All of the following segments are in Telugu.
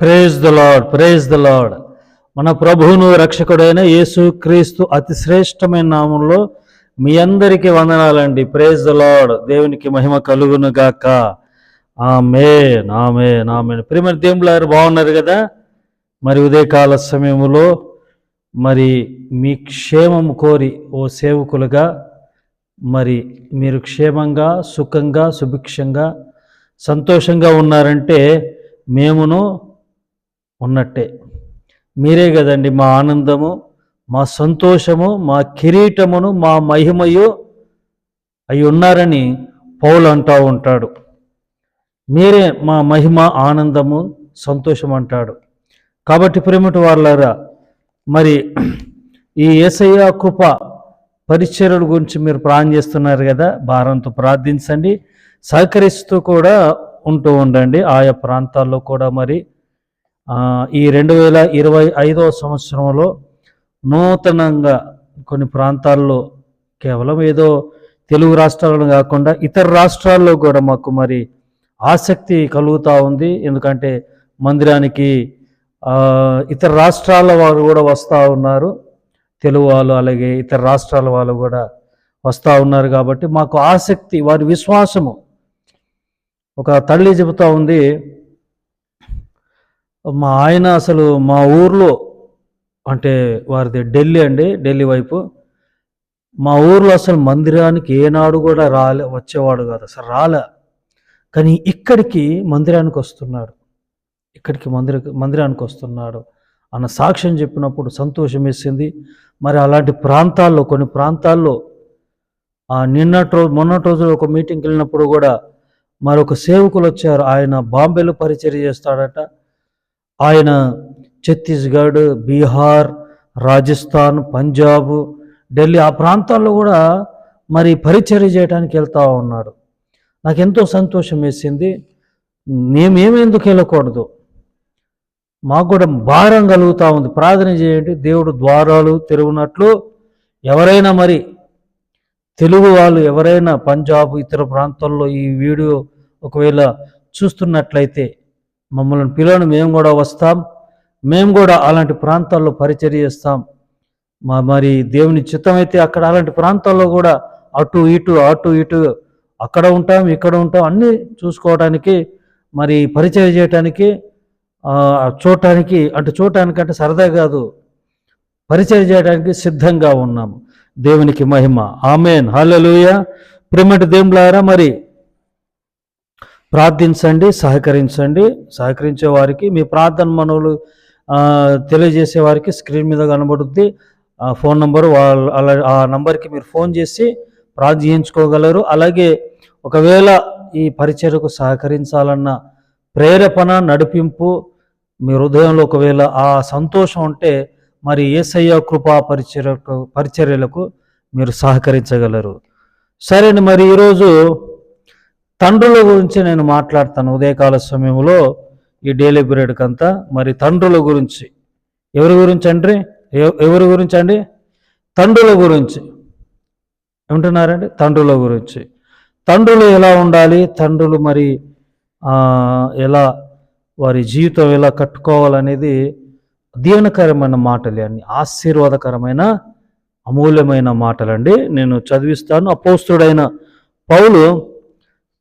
Praise the lord praise the lord మన ప్రభువును రక్షకుడైన యేసు క్రీస్తు అతి శ్రేష్టమైన నామంలో మీ అందరికీ వందనాలండి. ప్రేజ్ ద లాడ్ దేవునికి మహిమ కలుగును గాక. ఆమె నామే నామే ప్రిమ దేవులారు బాగున్నారు కదా? మరి ఉదయకాల సమయంలో మరి మీ క్షేమం కోరి ఓ సేవకులుగా మరి మీరు క్షేమంగా సుఖంగా సుభిక్షంగా సంతోషంగా ఉన్నారంటే మేమును ఉన్నట్టే. మీరే కదండి మా ఆనందము మా సంతోషము మా కిరీటమును మా మహిమయు అయి ఉన్నారని పౌలు అంటూ ఉంటాడు. మీరే మా మహిమ ఆనందము సంతోషం అంటాడు. కాబట్టి ప్రేమటి వాళ్ళారా మరి ఈ ఏసయ్య కృప పరిచర్యల గురించి మీరు ప్రాణం చేస్తున్నారు కదా భారంతో ప్రార్థించండి. సహకరిస్తూ కూడా ఉంటూ ఉండండి. ఆయా ప్రాంతాల్లో కూడా మరి ఈ రెండు వేల ఇరవై ఐదవ సంవత్సరంలో నూతనంగా కొన్ని ప్రాంతాల్లో కేవలం ఏదో తెలుగు రాష్ట్రాలను కాకుండా ఇతర రాష్ట్రాల్లో కూడా మాకు మరి ఆసక్తి కలుగుతూ ఉంది. ఎందుకంటే మందిరానికి ఇతర రాష్ట్రాల వారు కూడా వస్తూ ఉన్నారు. తెలుగు వాళ్ళు అలాగే ఇతర రాష్ట్రాల వాళ్ళు కూడా వస్తూ ఉన్నారు కాబట్టి మాకు ఆసక్తి వారి విశ్వాసము. ఒక తల్లి చెబుతూ ఉంది మా ఆయన అసలు మా ఊర్లో అంటే వారిది ఢిల్లీ అండి ఢిల్లీ వైపు. మా ఊర్లో అసలు మందిరానికి ఏనాడు కూడా రాలే వచ్చేవాడు కాదు అసలు రాలే. కానీ ఇక్కడికి మందిరానికి వస్తున్నాడు. ఇక్కడికి మందిర మందిరానికి వస్తున్నాడు అన్న సాక్ష్యం చెప్పినప్పుడు సంతోషం వేసింది. మరి అలాంటి ప్రాంతాల్లో కొన్ని ప్రాంతాల్లో నిన్నటి రోజు మొన్నటి రోజు ఒక మీటింగ్కి వెళ్ళినప్పుడు కూడా మరొక సేవకులు వచ్చారు. ఆయన బాంబేలో పరిచయం చేస్తాడట. ఆయన ఛత్తీస్గఢ్ బీహార్ రాజస్థాన్ పంజాబ్ ఢిల్లీ ఆ ప్రాంతాల్లో కూడా మరి పరిచర్య చేయడానికి వెళ్తూ ఉన్నాడు. నాకు ఎంతో సంతోషం వేసింది. మేమేమెందుకు వెళ్ళకూడదు? మాకు కూడా భారం కలుగుతూ ఉంది. ప్రార్థన చేయండి. దేవుడు ద్వారాలు తెరువునట్లు ఎవరైనా మరి తెలుగు వాళ్ళు ఎవరైనా పంజాబ్ ఇతర ప్రాంతాల్లో ఈ వీడియో ఒకవేళ చూస్తున్నట్లయితే మమ్మల్ని పిల్లలు మేము కూడా వస్తాం. మేము కూడా అలాంటి ప్రాంతాల్లో పరిచర్య చేస్తాం. మా మరి దేవుని చిత్తమైతే అక్కడ అలాంటి ప్రాంతాల్లో కూడా అటు ఇటు అటు ఇటు అక్కడ ఉంటాం ఇక్కడ ఉంటాం అన్నీ చూసుకోవడానికి మరి పరిచయం చేయటానికి చూడటానికి అంటే చూడటానికి అంటే సరదా కాదు. పరిచయం చేయడానికి సిద్ధంగా ఉన్నాము దేవునికి మహిమ. ఆమెన్. హాలలుయ ప్రిమటి దేవులారా మరి ప్రార్థించండి సహకరించండి. సహకరించే వారికి మీ ప్రార్థన మనవులు తెలియజేసే వారికి స్క్రీన్ మీద కనబడుద్ది. ఆ ఫోన్ నంబరు వాళ్ళ అలా ఆ నంబర్కి మీరు ఫోన్ చేసి ప్రార్థించుకోగలరు. అలాగే ఒకవేళ ఈ పరిచర్యకు సహకరించాలన్న ప్రేరేపణ నడిపింపు మీ హృదయంలో ఒకవేళ ఆ సంతోషం ఉంటే మరి ఏసయ్య కృపా పరిచర్యకు పరిచర్యలకు మీరు సహకరించగలరు. సరే మరి ఈరోజు తండ్రుల గురించి నేను మాట్లాడతాను ఉదయకాల సమయంలో ఈ డైలీ పీరియడ్కి అంతా మరి తండ్రుల గురించి. ఎవరి గురించి అండి? ఎవ- ఎవరి గురించి అండి? తండ్రుల గురించి. ఏమంటున్నారండి? తండ్రుల గురించి. తండ్రులు ఎలా ఉండాలి? తండ్రులు మరి ఎలా వారి జీవితం ఎలా కట్టుకోవాలనేది దీవనకరమైన మాటలే అన్ని ఆశీర్వాదకరమైన అమూల్యమైన మాటలండి. నేను చదివిస్తాను. అపోస్తుడైన పౌలు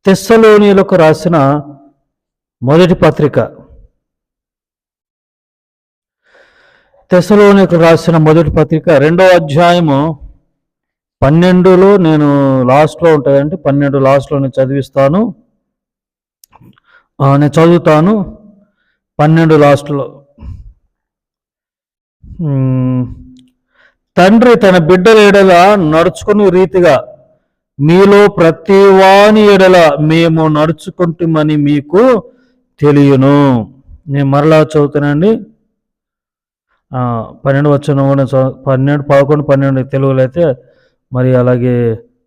తెస్సలోనియులకు రాసిన మొదటి పత్రిక. తెస్సలోనికి రాసిన మొదటి పత్రిక రెండో అధ్యాయము పన్నెండులో నేను లాస్ట్లో ఉంటుందంటే పన్నెండు లాస్ట్లో నేను చదివిస్తాను. నేను చదువుతాను పన్నెండు లాస్ట్లో. తండ్రి తన బిడ్డల ఎడల నడుచుకుని రీతిగా మీలో ప్రతి వాని ఎడల మేము నడుచుకుంటామని మీకు తెలియను. నేను మరలా చదువుతానండి. పన్నెండు వచ్చిన కూడా పన్నెండు పదకొండు పన్నెండు తెలుగులో అయితే మరి అలాగే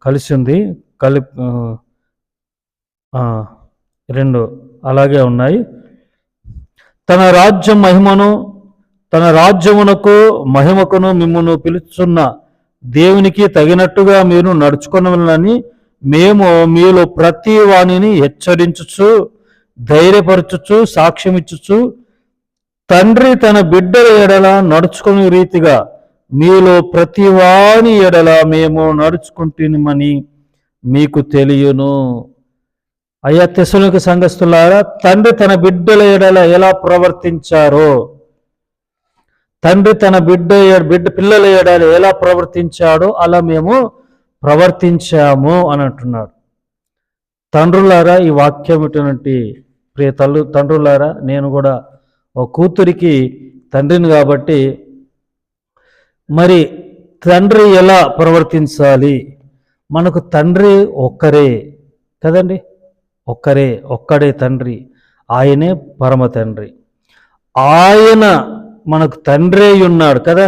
కలిసి ఉంది కలి రెండు అలాగే ఉన్నాయి. తన రాజ్యం మహిమను తన రాజ్యమునకు మహిమకును మిమ్మను పిలుచున్న దేవునికి తగినట్టుగా మీరు నడుచుకునని మేము మీలో ప్రతి వాణిని హెచ్చరించుచు ధైర్యపరచుచు సాక్ష్యమిచ్చుచు తండ్రి తన బిడ్డల ఎడల నడుచుకునే రీతిగా మీలో ప్రతి వాణి ఎడల మేము నడుచుకుంటున్నామని మీకు తెలియను. అయ్యా తెసలోకి సంఘస్థులారా తండ్రి తన బిడ్డల ఎడల ఎలా ప్రవర్తించారో తండ్రి తన బిడ్డ బిడ్డ పిల్లల ఎడల ఎలా ప్రవర్తించాడో అలా మేము ప్రవర్తించాము అని అంటున్నాడు. తండ్రులారా ఈ వాక్యం ఇటువంటి ప్రియ తల్లు తండ్రులారా నేను కూడా ఒక కూతురికి తండ్రిని కాబట్టి మరి తండ్రి ఎలా ప్రవర్తించాలి? మనకు తండ్రి ఒక్కరే కదండి? ఒక్కరే ఒక్కడే తండ్రి. ఆయనే పరమ తండ్రి. ఆయన మనకు తండ్రి ఉన్నాడు కదా?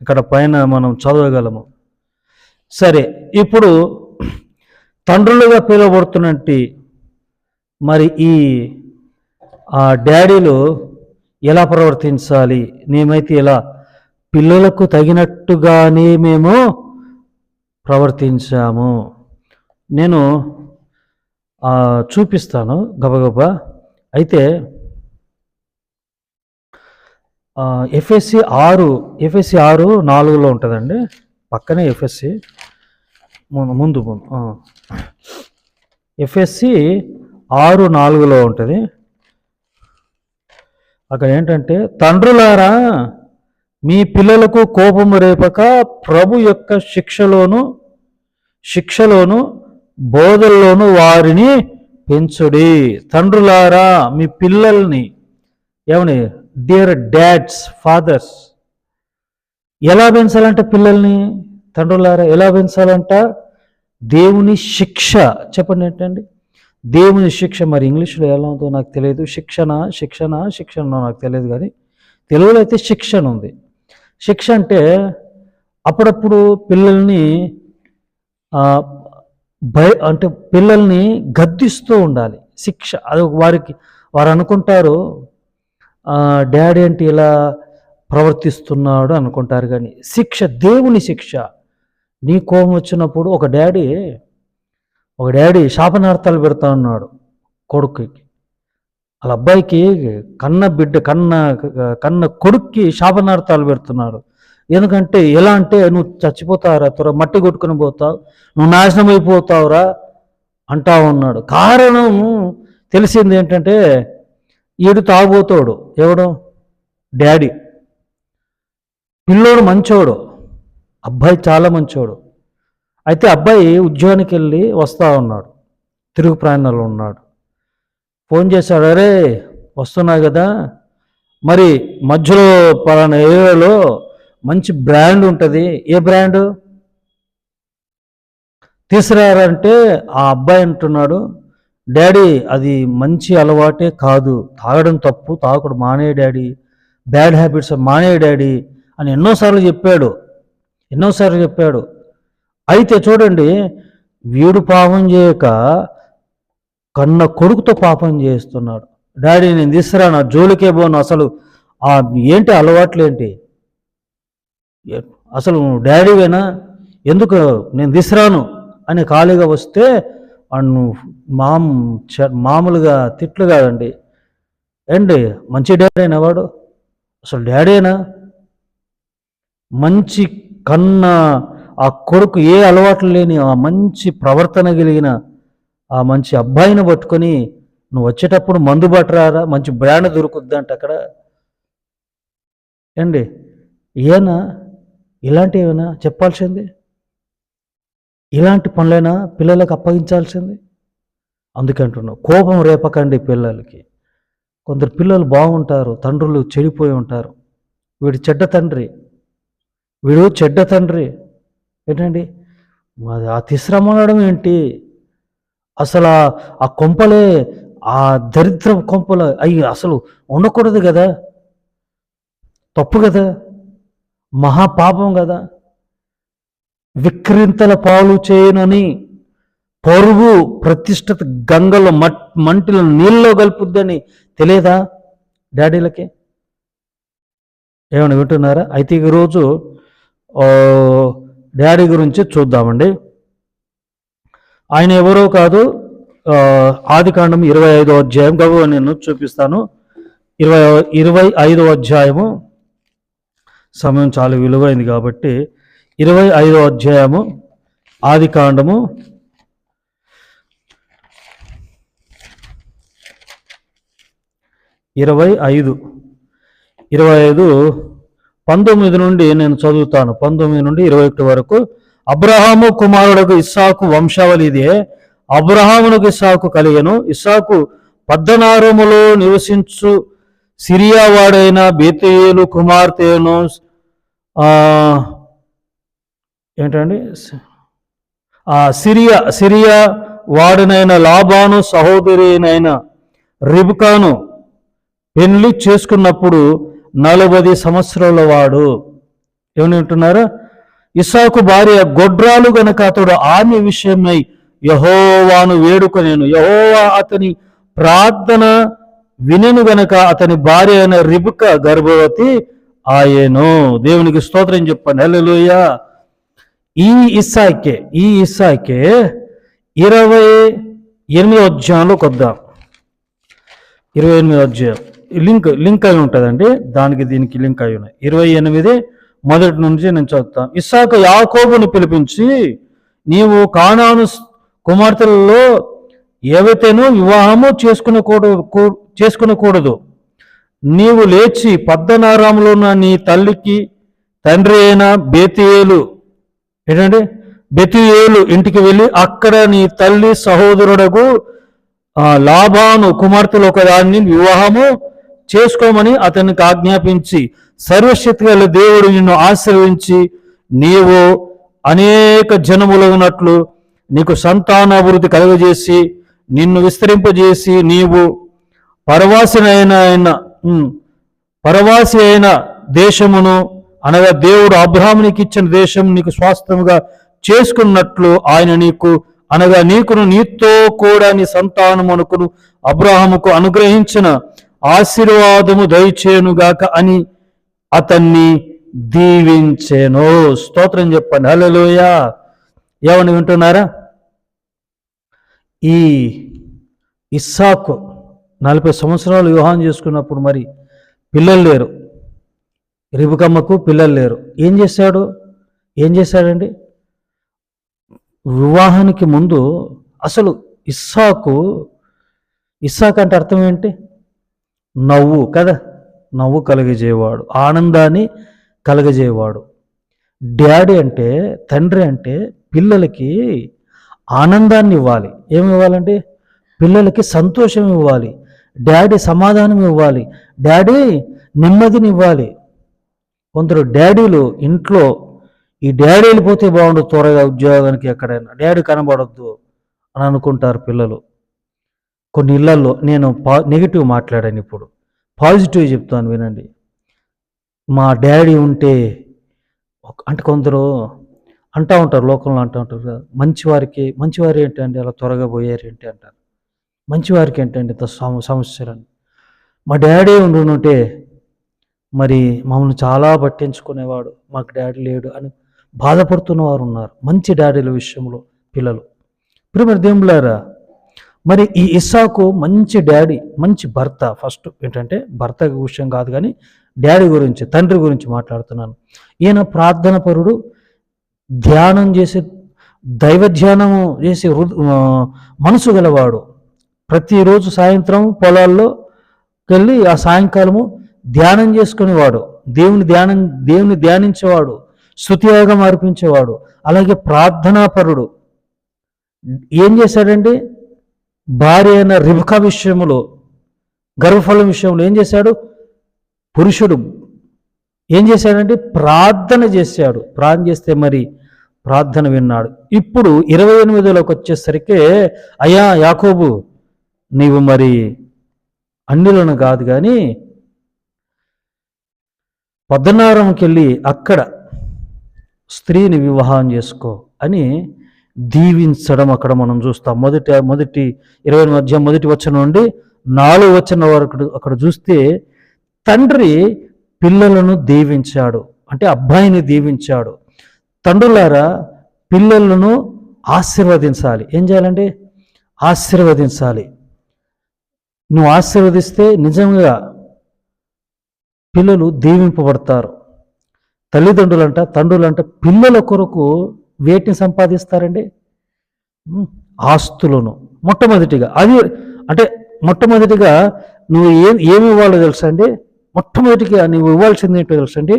ఇక్కడ పైన మనం చదవగలము. సరే ఇప్పుడు తండ్రులుగా పిలువబడుతున్నట్టు మరి ఈ ఆ డాడీలు ఎలా ప్రవర్తించాలి? మేమైతే ఇలా పిల్లలకు తగినట్టుగానే మేము ప్రవర్తించాము. నేను చూపిస్తాను గబగబా. అయితే ఎఫ్ఎస్సి ఆరు ఎఫ్ఎస్సి ఆరు నాలుగులో ఉంటుందండి. పక్కనే ఎఫ్ఎస్సి ముందు ముందు ముందు ఎఫ్ఎస్సి ఆరు నాలుగులో ఉంటుంది. అక్కడ ఏంటంటే తండ్రులారా మీ పిల్లలకు కోపము రేపక ప్రభు యొక్క శిక్షలోను శిక్షలోను బోధల్లోను వారిని పెంచుడి. తండ్రులారా మీ పిల్లల్ని ఏమని? డియర్ డాడ్స్ ఫాదర్స్ ఎలా పెంచాలంటే పిల్లల్ని తండ్రులారా ఎలా పెంచాలంట? దేవుని శిక్ష. చెప్పండి ఏంటండి? దేవుని శిక్ష. మరి ఇంగ్లీష్లో ఎలా ఉందో నాకు తెలియదు. శిక్షణ శిక్షణ శిక్షణ నాకు తెలియదు కానీ తెలుగులో అయితే శిక్షణ ఉంది. శిక్ష అంటే అప్పుడప్పుడు పిల్లల్ని భయ అంటే పిల్లల్ని గద్దిస్తూ ఉండాలి. శిక్ష. అది వారికి వారు అనుకుంటారు డాడీ అంటే ఇలా ప్రవర్తిస్తున్నాడు అనుకుంటారు కానీ శిక్ష దేవుని శిక్ష. నీ కోపం వచ్చినప్పుడు ఒక డాడీ ఒక డాడీ శాపనార్థాలు పెడతా ఉన్నాడు కొడుకుకి. వాళ్ళ అబ్బాయికి కన్న బిడ్డ కన్న కన్న కొడుక్కి శాపనార్థాలు పెడుతున్నాడు. ఎందుకంటే ఎలా అంటే నువ్వు చచ్చిపోతావురా త్వర మట్టి కొట్టుకుని పోతావు నువ్వు నాశనం అయిపోతావురా అంటా ఉన్నాడు. కారణం తెలిసింది ఏంటంటే ఈడు తాగుబోతాడు. ఎవడు? డాడీ. పిల్లోడు మంచోడు. అబ్బాయి చాలా మంచోడు. అయితే అబ్బాయి ఉద్యోగానికి వెళ్ళి వస్తా ఉన్నాడు. తిరుగు ప్రయాణంలో ఉన్నాడు. ఫోన్ చేశాడు అరే వస్తున్నా కదా. మరి మధ్యలో పలానా ఏరియాలో మంచి బ్రాండ్ ఉంటుంది. ఏ బ్రాండ్? తీసుకురారంటే ఆ అబ్బాయి అంటున్నాడు. డాడీ అది మంచి అలవాటే కాదు. తాగడం తప్పు తాగకూడదు మానే డాడీ. బ్యాడ్ హ్యాబిట్స్ మానే డాడీ అని ఎన్నోసార్లు చెప్పాడు. ఎన్నోసార్లు చెప్పాడు. అయితే చూడండి వీడు పాపం చేయక కన్న కొడుకుతో పాపం చేస్తున్నాడు. డాడీ నేను తీసుకురాను నా జోలికే పోను. అసలు ఆ ఏంటి అలవాట్లు ఏంటి అసలు డాడీ డాడీవేనా? ఎందుకు నేను తీసుకురాను? అని ఖాళీగా వస్తే వాడు మామ్ చ- మామూలుగా తిట్లు కాదండి. ఏంటి మంచి డాడీ అయినా వాడు? అసలు డాడీనా? మంచి కన్న ఆ కొడుకు ఏ అలవాట్లు లేని ఆ మంచి ప్రవర్తన కలిగిన ఆ మంచి అబ్బాయిని పట్టుకొని నువ్వు వచ్చేటప్పుడు మందు పట్టరారా? మంచి బ్రాండ్ దొరుకుద్దంట అక్కడ. ఏండి ఏనా? ఇలాంటివేనా? చెప్పాల్సింది. ఇలాంటి పనులైనా పిల్లలకు అప్పగించాల్సింది. అందుకే కోపం రేపకండి పిల్లలకి. కొందరు పిల్లలు బాగుంటారు తండ్రులు చెడిపోయి ఉంటారు. వీడు చెడ్డ తండ్రి. వీడు చెడ్డ తండ్రి. ఏంటండి? అది ఆ తిశ్రమనడం ఏంటి? అసలు ఆ- ఆ కొంపలే ఆ దరిద్ర కొంపలు అవి అసలు ఉండకూడదు కదా. తప్పు కదా. మహాపాపం కదా. విక్రింతల పాలు చేయనని పరువు ప్రతిష్ఠిత గంగలో మట్ మంటిలో నీళ్ళలో కలుపుద్దని తెలియదా డాడీలకి? ఏమైనా వింటున్నారా? అయితే ఈరోజు డాడీ గురించి చూద్దామండి. ఆయన ఎవరో కాదు ఆదికాండం ఇరవై ఐదో అధ్యాయం. గబు నేను చూపిస్తాను. ఇరవై ఇరవై ఐదో అధ్యాయము. సమయం చాలా విలువైంది కాబట్టి ఇరవై ఐదో అధ్యాయము ఆది కాండము. ఇరవై ఐదు. ఇరవై ఐదు పంతొమ్మిది నుండి నేను చదువుతాను. పంతొమ్మిది నుండి ఇరవై ఒకటి వరకు. అబ్రహాము కుమారుడుకు ఇస్సాకు వంశావళి ఇదే. అబ్రహామునకు ఇస్సాకు కలిగను. ఇస్సాకు పద్దనారములో నివసించు సిరియా వాడైన బేతేలు కుమార్తెను ఏంటండి? ఆ సిరియా సిరియా వాడనైన లాభాను సహోదరినైన రిబ్కాను పెళ్ళి చేసుకున్నప్పుడు నలభై సంవత్సరాల వాడు. ఏమని అంటున్నారా? ఇసాకు భార్య గొడ్రాలు గనక అతడు ఆమె విషయమై యహోవాను వేడుకొనేను. యహోవా అతని ప్రార్థన వినెను గనక అతని భార్య అయిన రిబుక గర్భవతి ఆయను దేవునికి స్తోత్రం చెప్పండి. హల్లెలూయా. ఈ ఇస్సాకే ఈ ఇస్సాకే ఇరవై ఎనిమిదో అధ్యాయంలోకి వద్దాం ఇరవై ఎనిమిదో అధ్యాయం. లింక్ లింక్ అయి ఉంటుందండి. దానికి దీనికి లింక్ అయి ఉన్నాయి. ఇరవై ఎనిమిది మొదటి నుంచి నేను చదువుతాను. ఇస్సాక యాకోబును పిలిపించి నీవు కానాను కుమార్తెలలో ఏవైతేనో వివాహము చేసుకునకూడదు కూ- చేసుకునకూడదు నీవు లేచి పద్దనారాములో ఉన్న నీ తల్లికి తండ్రి అయిన బేతియేలు ఏంటంటే బెతియేలు ఇంటికి వెళ్ళి అక్కడ నీ తల్లి సహోదరుడకు లాభాను కుమార్తెలు ఒకదాన్ని వివాహము చేసుకోమని అతనికి ఆజ్ఞాపించి సర్వశక్తిగల దేవుడు నిన్ను ఆశ్రయించి నీవు అనేక జనములు ఉన్నట్లు నీకు సంతానాభివృద్ధి కలుగజేసి నిన్ను విస్తరింపజేసి నీవు పరవాసినైన ఆయన పరవాసి అయిన దేశమును అనగా దేవుడు అబ్రాహ్మునికి ఇచ్చిన దేశం నీకు స్వాస్థ్యముగా చేసుకున్నట్లు ఆయన నీకు అనగా నీకును నీతో కూడా నీ సంతానమునకును అబ్రాహముకు అనుగ్రహించిన ఆశీర్వాదము దయచేనుగాక అని అతన్ని దీవించేను. స్తోత్రం చెప్పండి. హల్లెలూయ. ఏమని వింటున్నారా? ఈ ఇస్సాకు నలభై సంవత్సరాలు వివాహం చేసుకున్నప్పుడు మరి పిల్లలు లేరు. రిబుకమ్మకు పిల్లలు లేరు. ఏం చేశాడు? ఏం చేశాడండి? వివాహానికి ముందు అసలు ఇస్సాకు ఇస్సాక్ అంటే అర్థం ఏంటి? నవ్వు కదా? నవ్వు కలగజేవాడు ఆనందాన్ని కలగజేవాడు డాడీ అంటే తండ్రి అంటే పిల్లలకి ఆనందాన్ని ఇవ్వాలి. ఏమి ఇవ్వాలంటే పిల్లలకి సంతోషం ఇవ్వాలి. డాడీ సమాధానం ఇవ్వాలి. డాడీ నెమ్మదిని ఇవ్వాలి. కొందరు డాడీలు ఇంట్లో ఈ డాడీ వెళ్ళిపోతే బాగుండు త్వరగా ఉద్యోగానికి ఎక్కడైనా. డాడీ కనబడొద్దు అని అనుకుంటారు పిల్లలు. కొన్ని ఇళ్ళలో నేను పా నెగిటివ్ మాట్లాడాను ఇప్పుడు. పాజిటివ్ చెప్తాను వినండి. మా డాడీ ఉంటే అంటే కొందరు అంటూ ఉంటారు లోకంలో అంటూ ఉంటారు కదా మంచివారికి మంచివారు ఏంటండి అలా త్వరగా పోయారు ఏంటి అంటారు. మంచివారికి ఏంటండి ఇంత సమ సమస్యలని. మా డాడీ ఉండుంటే మరి మమ్మల్ని చాలా పట్టించుకునేవాడు. మాకు డాడీ లేడు అని బాధపడుతున్న వారు ఉన్నారు. మంచి డాడీల విషయంలో పిల్లలు. ఇప్పుడు మరి దేవులారా మరి ఈ ఇస్సాకు మంచి డాడీ మంచి భర్త. ఫస్ట్ ఏంటంటే భర్త విషయం కాదు కానీ డాడీ గురించి తండ్రి గురించి మాట్లాడుతున్నాను. ఈయన ప్రార్థన పరుడు ధ్యానం చేసే దైవ ధ్యానము చేసే మనసు గలవాడు. ప్రతిరోజు సాయంత్రం పొలాల్లో వెళ్ళి ఆ సాయంకాలము ధ్యానం చేసుకునేవాడు దేవుని ధ్యానం దేవుని ధ్యానించేవాడు శృతియోగం అర్పించేవాడు అలాగే ప్రార్థనాపరుడు. ఏం చేశాడండి? భార్య అయిన రిబకా విషయంలో గర్భఫలం విషయంలో ఏం చేశాడు? పురుషుడు ఏం చేశాడంటే ప్రార్థన చేశాడు. ప్రార్థన చేస్తే మరి ప్రార్థన విన్నాడు. ఇప్పుడు ఇరవై ఎనిమిదిలోకి వచ్చేసరికి అయ్యా యాకోబు నీవు మరి అన్నిలను కాదు కానీ పద్నారంకి వెళ్ళి అక్కడ స్త్రీని వివాహం చేసుకో అని దీవించడం అక్కడ మనం చూస్తాం. మొదటి మొదటి ఇరవై మధ్య మొదటి వచ్చిన నుండి నాలుగు వచ్చిన వరకు అక్కడ చూస్తే తండ్రి పిల్లలను దీవించాడు. అంటే అబ్బాయిని దీవించాడు. తండ్రులారా పిల్లలను ఆశీర్వదించాలి. ఏం చేయాలంటే ఆశీర్వదించాలి. నువ్వు ఆశీర్వదిస్తే నిజంగా పిల్లలు దీవింపబడతారు. తల్లిదండ్రులంట తండ్రులంట పిల్లల కొరకు వేటిని సంపాదిస్తారండి? ఆస్తులను. మొట్టమొదటిగా అది అంటే మొట్టమొదటిగా నువ్వు ఏం ఏమి ఇవ్వాలో తెలుసా అండి? మొట్టమొదటిగా నువ్వు ఇవ్వాల్సింది ఏంటో తెలుసా అండి?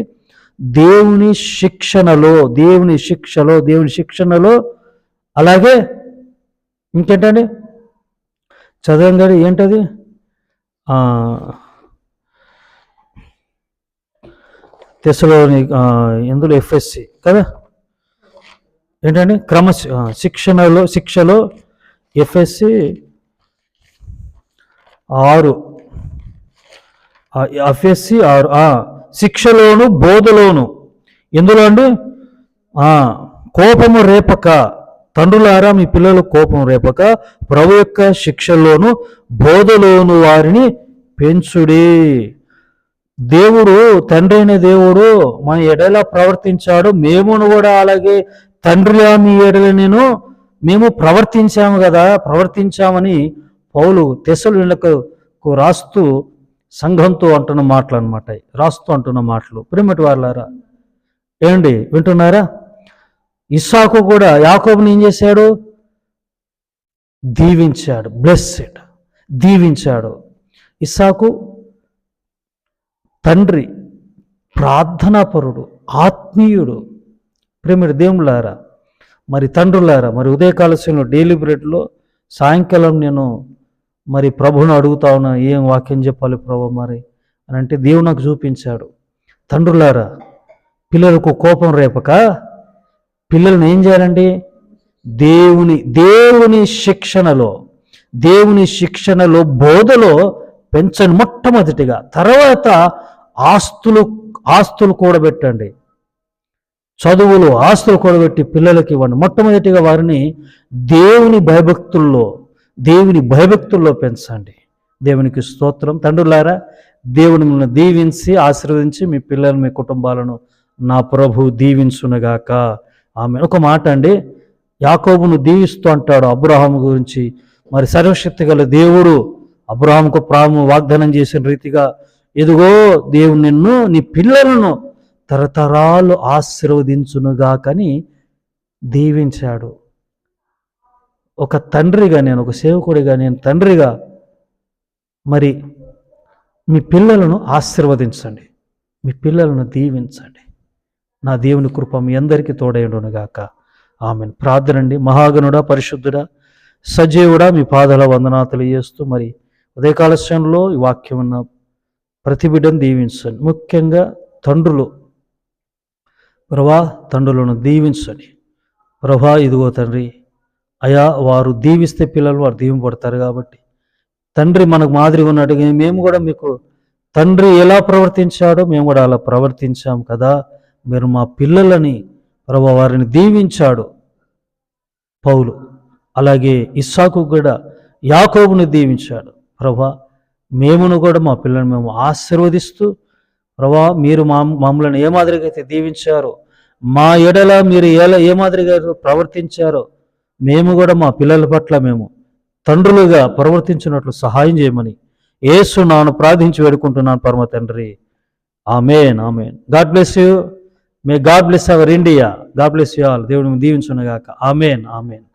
దేవుని శిక్షణలో దేవుని శిక్షలో దేవుని శిక్షణలో. అలాగే ఇంకేంటండి? చదవండి ఏంటది? ఆ, తెసలోని ఎందులో ఎఫ్ఎస్సి కదా? ఏంటండి క్రమ శిక్షణలో శిక్షలో ఎఫ్ఎస్సి ఆరు. ఎఫ్ఎస్సి ఆరు శిక్షలోను బోధలోను. ఎందులో అండి? కోపము రేపక. తండ్రులారా మీ పిల్లలు కోపం రేపక. ప్రభు యొక్క శిక్షలోను బోధలోను వారిని పెంచుడి. దేవుడు తండ్రి అయిన దేవుడు మన ఎడలా ప్రవర్తించాడు. మేమును కూడా అలాగే తండ్రిలా మీ ఎడల నేను మేము ప్రవర్తించాము కదా ప్రవర్తించామని పౌలు తెసలులకు రాస్తూ సంఘంతో అంటున్న మాటలు అనమాట రాస్తూ అంటున్న మాటలు. ప్రేమటి వాళ్ళారా ఏమండి వింటున్నారా? ఇస్సాకు కూడా యాకోబుని ఏం చేశాడు? దీవించాడు బ్లెస్సెడ్ దీవించాడు. ఇస్సాకు తండ్రి ప్రార్థనాపరుడు ఆత్మీయుడు. ప్రేమిడు దేవుళ్ళారా మరి తండ్రులారా మరి ఉదయకాల సమయంలో డైలీ బ్రెడ్లో సాయంకాలం నేను మరి ప్రభుని అడుగుతా ఉన్నా ఏం వాక్యం చెప్పాలి ప్రభు మరి అని అంటే దేవుడు నాకు చూపించాడు. తండ్రులారా పిల్లలకు కోపం రేపక? పిల్లల్ని ఏం చేయాలండి? దేవుని దేవుని శిక్షణలో దేవుని శిక్షణలో బోధలో పెంచను మొట్టమొదటిగా. తర్వాత ఆస్తులు ఆస్తులు కూడబెట్టండి. చదువులు ఆస్తులు కూడబెట్టి పిల్లలకి ఇవ్వండి. మొట్టమొదటిగా వారిని దేవుని భయభక్తుల్లో దేవుని భయభక్తుల్లో పెంచండి. దేవునికి స్తోత్రం. తండ్రులారా దేవుని మిమ్మల్ని దీవించి ఆశీర్వదించి మీ పిల్లలు మీ కుటుంబాలను నా ప్రభు దీవించునుగాక. ఆమె ఒక మాట అండి. యాకోబును దీవిస్తూ అంటాడు అబ్రహాం గురించి. మరి సర్వశక్తి గల దేవుడు అబ్రహాంకు ప్రాము వాగ్దానం చేసిన రీతిగా ఎదుగో దేవుడు నిన్ను నీ పిల్లలను తరతరాలు ఆశీర్వదించునుగాకని దీవించాడు. ఒక తండ్రిగా నేను ఒక సేవకుడిగా నేను తండ్రిగా మరి మీ పిల్లలను ఆశీర్వదించండి. మీ పిల్లలను దీవించండి. నా దేవుని కృప మీ అందరికీ తోడైండునుగాక ఆమె ప్రార్థనండి. మహాగనుడా పరిశుద్ధుడా సజీవుడా మీ పాదాల వందనాతలు చేస్తూ మరి ఉదయకాల సమయంలో ఈ వాక్యం ప్రతిబిడ్డను దీవించండి. ముఖ్యంగా తండ్రులు. ప్రభా తండ్రులను దీవించండి. ప్రభా ఇదిగో తండ్రి అయా వారు దీవిస్తే పిల్లలు వారు దీవింపడతారు కాబట్టి తండ్రి మనకు మాదిరి ఉన్నట్టుగా మేము కూడా మీకు తండ్రి ఎలా ప్రవర్తించాడో మేము కూడా అలా ప్రవర్తించాం కదా. మీరు మా పిల్లలని ప్రభా వారిని దీవించాడు పౌలు. అలాగే ఇస్సాకు కూడా యాకోబుని దీవించాడు. ప్రభా మేమును కూడా మా పిల్లల్ని మేము ఆశీర్వదిస్తూ ప్రభా మీరు మా మమ్మల్ని ఏ మాదిరిగా అయితే దీవించారో మా ఎడల మీరు ఎలా ఏ మాదిరిగా ప్రవర్తించారో మేము కూడా మా పిల్లల పట్ల మేము తండ్రులుగా ప్రవర్తించినట్లు సహాయం చేయమని ఏసు నాను ప్రార్థించి వేడుకుంటున్నాను పరమ తండ్రి. Amen amen. God bless you. May God bless our India. God bless you all. దేవుని దీవించునగాక. Amen amen.